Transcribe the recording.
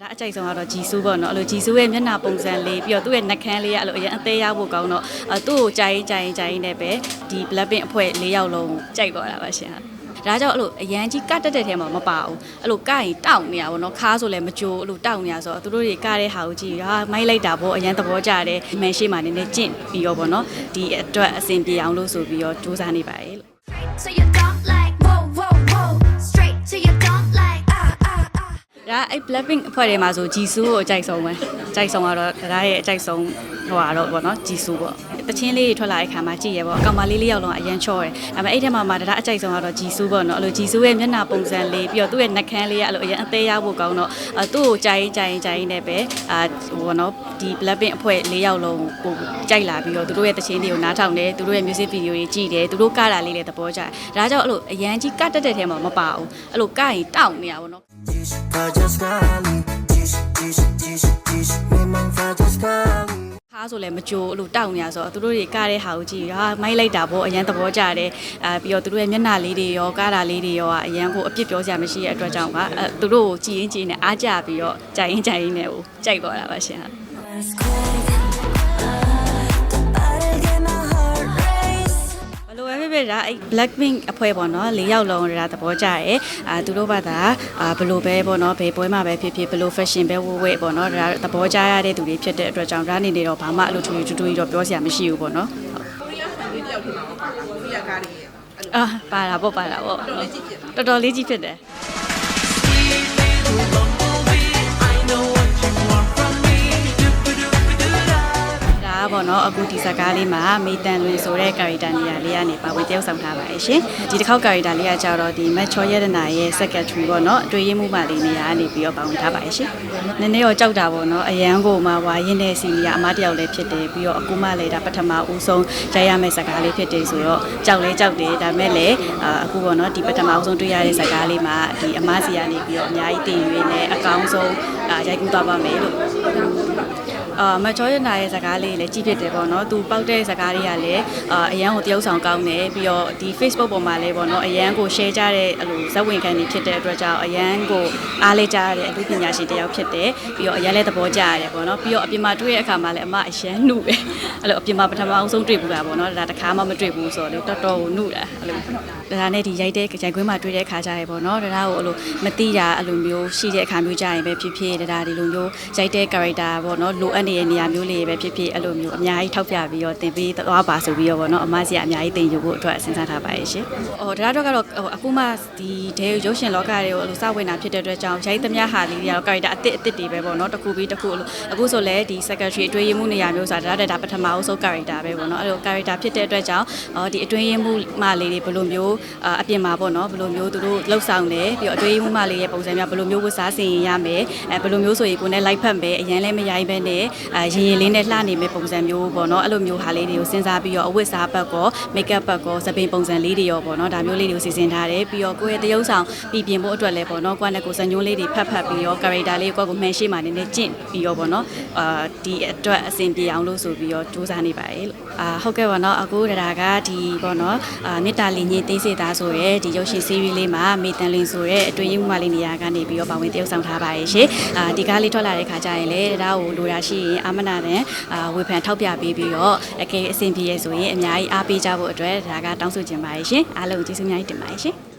ဒါအကြိုက်ဆုံးကတော့ဂျီဆူပေါ့နော်အဲ့လိုဂျီဆူရဲ့မျက်နှာပုံစံလေးပြီးတော့သူ့ရဲ့နှာခမ်းလေးကအဲ့လိုအရင်အသေးရဖို့ကောင်းတော့အဲသူ့ကိုကြိုင်ကြိုင်ကြိုင်နဲ့ပဲဒီ Blackpink အဖွဲ့၄ယောက်လုံးကြိုက်သွားတာပါရှင်ဟာဒါကြောင့်အဲ့လိုအရန်ကြီးကတက်တဲ့ထဲမှာမပါဘူးအဲ့လိုကရင်တောက်နေရပါတော့ခါဆိုလည်းမကြိုအဲ့လိုတောက်နေရဆိုတော့သူတို့တွေကတဲ့ဟာကိုကြည့်ဟာမိုက်လိုက်တာပေါ့အရန်သဘောကျတယ်မန်ရှိမှနည်းနည်းကျင့်ပြီးတော့ပေါ့နော်ဒီအတွက်အဆင်ပြေအောင်လို့ဆိုပြီးတော့စူးစမ်းနေပါတယ်လို့ ဒါအဲ့ Blackpink အဖွဲ့ထဲမှာဆိုဂျီဆူကိုအကြိုက်ဆုံးပဲအကြိုက်ဆုံးကတော့ဒါရဲ့အကြိုက်ဆုံးဟိုဟာတော့ပေါ့နော်ဂျီဆူပေါ့တချင်းလေးတွေထွက်လာတဲ့ခါမှာကြည့်ရပေါ့အကောင်မလေးလေးယောက်လုံးအရန်ချော့တယ်ဒါပေမဲ့အဲ့ထဲမှာမှဒါအကြိုက်ဆုံးကတော့ဂျီဆူပေါ့နော်အဲ့လိုဂျီဆူရဲ့မျက်နှာပုံစံလေးပြီးတော့သူ့ရဲ့နှာခမ်းလေးကအဲ့လိုအရန်အသေးရဖို့ကောင်းတော့အဲသူ့ကိုကြိုင်ကြိုင်ကြိုင်နဲ့ပဲအာဟိုပေါ့နော်ဒီ Blackpink အဖွဲ့၄ယောက်လုံးကိုကြိုက်လာပြီးတော့သူတို့ရဲ့တချင်းတွေကိုနားထောင်တယ်သူတို့ရဲ့ music video တွေကြည့်တယ်သူတို့ကတာလေးတွေသဘောကျတယ်ဒါကြောင့်အဲ့လိုအရန်ကြီးကတက်တဲ့ထဲမှာမပါဘူးအဲ့လိုကရင်တောက်နေရပါတော့ Raja sekali Jis, jis, jis, jis Memang raja sekali ခါဆိုလည်းမကြိုအဲ့လိုတောက်နေရဆိုတော့သူတို့တွေကတဲ့ဟာကိုကြည့်ဟာမိုက်လိုက်တာပေါ့အရန်သဘောကျတယ်အဲပြီးတော့သူတို့ရဲ့မျက်နှာလေးတွေရောကားတာလေးတွေရောကအရန်ကိုအပြစ်ပြောစရာမရှိတဲ့အတွက်ကြောင့်ပါအဲသူတို့ကိုကြည်ရင်ကြည်နေအားကြပြီးတော့ကြိုင်ရင်ကြိုင်ရင်နဲ့ဟိုကြိုက်သွားတာပါရှင်ဟာ ယ်လိုပဲဖြစ်ဖြစ်ဒါအဲ့ Blackpink အဖွဲ့ပေါ့နော်၄ယောက်လုံးဒါသဘောကျရဲအာသူတို့ဘာသာအာဘယ်လိုပဲပေါ့နော်ဘယ်ပွဲမှာပဲဖြစ်ဖြစ်ဘယ်လို fashion ပဲဝဝဲပေါ့နော်ဒါသဘောကျရတဲ့သူတွေဖြစ်တဲ့အတွက်ကြောင့်ဒါနေနေတော့ဘာမှအဲ့လိုထူထူထူထူကြီးတော့ပြောစရာမရှိဘူးပေါ့နော်ကိုရီးယားဆန်လေးတယောက်ထင်မှာပါလားကိုရီးယားကားလေးရဲ့အဲ့လိုအာပါတာပေါ့ပါတာပေါ့တော်တော်လေးကြီးဖြစ်တယ် ပေါ့နော်အခုဒီဇာတ်ကားလေးမှာမေတန်လွင်ဆိုတဲ့ character နေရာလေးကနေပါဝင်တယောက်ဆောင်ထားပါတယ်ရှင်ဒီတစ်ခေါက် character လေးကကြတော့ဒီမတ်ချောရတနာရဲ့ secretary ပေါ့နော်အတွေ့အမှုမှလေးနေရာကနေပြီးတော့ပါဝင်ထားပါတယ်ရှင်နည်းနည်းတော့ကြောက်တာပေါ့နော်အရန်ကိုမှဝါရင်တဲ့စီနီကအမတယောက်လည်းဖြစ်တယ်ပြီးတော့အခုမှလည်းဒါပထမဦးဆုံးရိုက်ရမယ့်ဇာတ်ကားလေးဖြစ်တယ်ဆိုတော့ကြောက်လဲကြောက်တယ်ဒါမဲ့လည်းအာအခုပေါ့နော်ဒီပထမဦးဆုံးတွေ့ရတဲ့ဇာတ်ကားလေးမှာဒီအမစီကနေပြီးတော့အများကြီးတည်ရွေးနဲ့အကောင်းဆုံးအာရိုက်ကူးသွားပါမယ်လို့ အာမချောရနာရဲ့ဇာတ်ကားလေးလည်းကြည့်ဖြစ်တယ်ပေါ့နော်သူပောက်တဲ့ဇာတ်ကားလေးကလည်းအာအရန်ကိုတရုပ်ဆောင်ကောင်းတယ်ပြီးတော့ဒီ Facebook ပေါ်မှာလည်းပေါ့နော်အရန်ကို share ကြတဲ့အဲ့လိုဇက်ဝင်ခံနေဖြစ်တဲ့အတွက်ကြောင့်အရန်ကိုအားလေးကြရတဲ့အမှုပညာရှင်တစ်ယောက်ဖြစ်တယ်ပြီးတော့အရန်လည်းသဘောကျရတယ်ပေါ့နော်ပြီးတော့အပြင်မှာတွေ့တဲ့အခါမှာလည်းအမအရန်နှုတယ်အဲ့လိုအပြင်မှာပထမအောင်ဆုံးတွေ့ဘူးတာပေါ့နော်ဒါတခါမှမတွေ့ဘူးဆိုတော့လေတော်တော်ကိုနှုတာအဲ့လိုဒါနဲ့ဒီရိုက်တဲ့ရိုက်ခွင်းမှာတွေ့တဲ့အခါကျရပေါ့နော်ဒါကိုအဲ့လိုမတိတာအဲ့လိုမျိုးရှိတဲ့အခါမျိုးကြရင်ပဲဖြစ်ဖြစ်ဒါဒီလိုမျိုးရိုက်တဲ့ character ပေါ့နော်လိုအပ်နေတဲ့နေရာမျိုးလေးပဲဖြစ်ဖြစ်အဲ့လိုမျိုးအများကြီးထောက်ပြပြီးတော့တင်ပေးသွားပါဆိုပြီးတော့ပေါ့နော်အမစီကအများကြီးတင်ယူဖို့အတွက်စဉ်းစားထားပါရဲ့ရှင်။ဟိုဒါတော့ကတော့ဟိုအခုမှဒီဒဲရုပ်ရှင်လောကတွေကိုအဲ့လိုစဝင်တာဖြစ်တဲ့အတွက်ကြောင့်ရိုက်သမျှဟာလေးတွေကတော့ character အစ်စ်အစ်စ်တွေပဲပေါ့နော်တစ်ခုပြီးတစ်ခုအဲ့လိုအခုဆိုလဲဒီ secretary အတွင်းရေးမှုနေရာမျိုးဆိုတာဒါဒါပထမအဆုံး character ပဲပေါ့နော်အဲ့လို character ဖြစ်တဲ့အတွက်ကြောင့်အော်ဒီအတွင်းရေးမှုမလေးတွေဘယ်လိုမျိုးအာအပြင်မှာပေါ့နော်ဘယ်လိုမျိုးသူတို့လှုပ်ဆောင်တယ်ပြီးတော့အတွင်းရေးမှုမလေးရဲ့ပုံစံမျိုးဘယ်လိုမျိုးဝတ်စားဆင်ရင်ရမယ်အဲဘယ်လိုမျိုးဆိုရင်ကိုယ်နဲ့လိုက်ဖက်မယ်အရင်လည်းမရိုင်းပဲနဲ့အာရင်ရင်လေးနဲ့လှနေမယ်ပုံစံမျိုးပေါ့နော်အဲ့လိုမျိုးဟာလေးတွေကိုစဉ်းစားပြီးတော့အဝတ်စားဘက်ကော make up ဘက်ကောစပင်ပုံစံလေးတွေရောပေါ့နော်ဒါမျိုးလေးတွေကိုစီစဉ်ထားတယ်ပြီးတော့ကိုယ့်ရဲ့တရုပ်ဆောင်ပြည်ပြင်ဖို့အတွက်လည်းပေါ့နော်ကိုယ့်နဲ့ကိုယ်စံညွှန်းလေးတွေဖတ်ဖတ်ပြီးတော့ character လေးကိုယ့်ကိုမှန်ရှိမှနည်းနည်းကျင့်ပြီးတော့ပေါ့နော်အာဒီအတွက်အဆင်ပြေအောင်လို့ဆိုပြီးတော့စူးစမ်းနေပါတယ်လို့အာဟုတ်ကဲ့ပါနော်အခုဒါကဒီပေါ့နော်အာမေတ္တာလီညင်းသိစေသားဆိုရဲဒီရုပ်ရှင် series လေးမှာမေတန်လင်းဆိုရဲအတွင်းရေးမှလေးနေရာကနေပြီးတော့ပါဝင်တရုပ်ဆောင်ထားပါရဲ့ရှင်အာဒီကားလေးထွက်လာတဲ့ခါကျရင်လည်းဒါကိုလိုရာရှိရင်အာမနာနဲ့အာဝေဖန်ထောက်ပြပေးပြီးတော့အကယ်အဆင်ပြေရဆိုရင်အများကြီးအားပေးကြဖို့အတွက်ဒါကတောင်းဆိုချင်ပါရဲ့ရှင်အားလုံးကျေးဇူးအများကြီးတင်ပါတယ်ရှင်